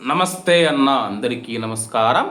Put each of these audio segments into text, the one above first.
నమస్తే అన్న అందరికీ నమస్కారం.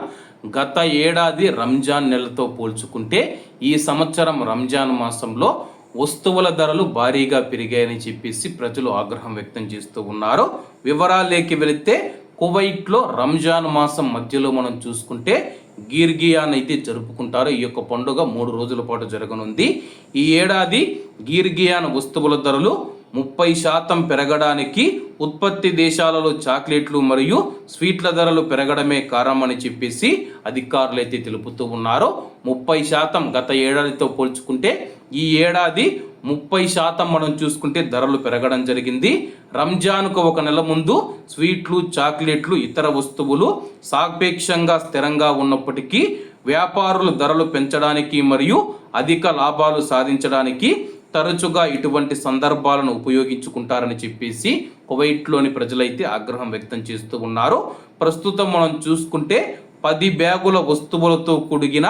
గత ఏడాది రంజాన్ నెలతో పోల్చుకుంటే ఈ సంవత్సరం రంజాన్ మాసంలో వస్తువుల ధరలు భారీగా పెరిగాయని చెప్పేసి ప్రజలు ఆగ్రహం వ్యక్తం చేస్తూ ఉన్నారు. వివరాలేకి వెళితే కువైట్లో రంజాన్ మాసం మధ్యలో మనం చూసుకుంటే గీర్గియాన్ అయితే జరుపుకుంటారు. ఈ యొక్క పండుగ మూడు రోజుల పాటు జరగనుంది. ఈ ఏడాది గీర్గియాన్ వస్తువుల ధరలు ముప్పై శాతం పెరగడానికి ఉత్పత్తి దేశాలలో చాక్లెట్లు మరియు స్వీట్ల ధరలు పెరగడమే కారణమని చెప్పేసి అధికారులు అయితే తెలుపుతూ ఉన్నారు ముప్పై శాతం గత ఏడాదితో పోల్చుకుంటే ఈ ఏడాది ముప్పై శాతం మనం చూసుకుంటే ధరలు పెరగడం జరిగింది. రంజాన్కు ఒక నెల ముందు స్వీట్లు చాక్లెట్లు ఇతర వస్తువులు సాపేక్షంగా స్థిరంగా ఉన్నప్పటికీ వ్యాపారులు ధరలు పెంచడానికి మరియు అధిక లాభాలు సాధించడానికి తరచుగా ఇటువంటి సందర్భాలను ఉపయోగించుకుంటారని చెప్పేసి కువైట్లోని ప్రజలైతే ఆగ్రహం వ్యక్తం చేస్తూ ఉన్నారు. ప్రస్తుతం మనం చూసుకుంటే పది బ్యాగుల వస్తువులతో కూడిన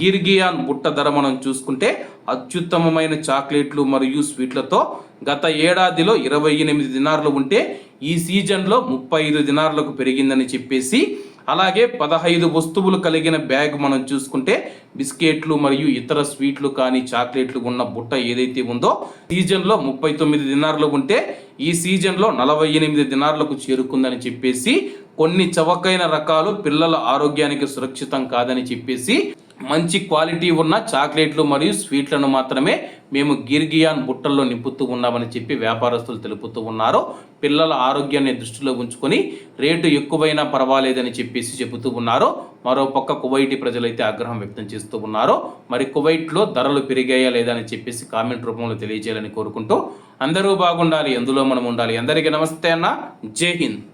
గిర్గియాన్ బుట్ట ధర మనం చూసుకుంటే అత్యుత్తమమైన చాక్లెట్లు మరియు స్వీట్లతో గత ఏడాదిలో ఇరవై ఎనిమిది దినార్లు ఉంటే ఈ సీజన్లో ముప్పై ఐదు దినార్లకు పెరిగిందని చెప్పేసి అలాగే పదహైదు వస్తువులు కలిగిన బ్యాగ్ మనం చూసుకుంటే బిస్కెట్లు మరియు ఇతర స్వీట్లు కానీ చాక్లెట్లు ఉన్న బుట్ట ఏదైతే ఉందో సీజన్లో ముప్పై తొమ్మిది దినార్లు ఉంటే ఈ సీజన్లో నలభై ఎనిమిది దినార్లకు చేరుకుందని చెప్పేసి కొన్ని చవకైన రకాలు పిల్లల ఆరోగ్యానికి సురక్షితం కాదని చెప్పేసి మంచి క్వాలిటీ ఉన్న చాక్లెట్లు మరియు స్వీట్లను మాత్రమే మేము గిర్గియాన్ బుట్టల్లో నింపుతూ ఉన్నామని చెప్పి వ్యాపారస్తులు తెలుపుతూ ఉన్నారు. పిల్లల ఆరోగ్యాన్ని దృష్టిలో ఉంచుకొని రేటు ఎక్కువైనా పర్వాలేదని చెప్పేసి చెబుతూ ఉన్నారు. మరో పక్క కువైటీ ప్రజలైతే ఆగ్రహం వ్యక్తం చేస్తూ ఉన్నారు. మరి కువైట్లో ధరలు పెరిగాయా లేదా అని చెప్పేసి కామెంట్ రూపంలో తెలియజేయాలని కోరుకుంటూ అందరూ బాగుండాలి ఎందులో మనం ఉండాలి. అందరికీ నమస్తే అన్న. జై హింద్.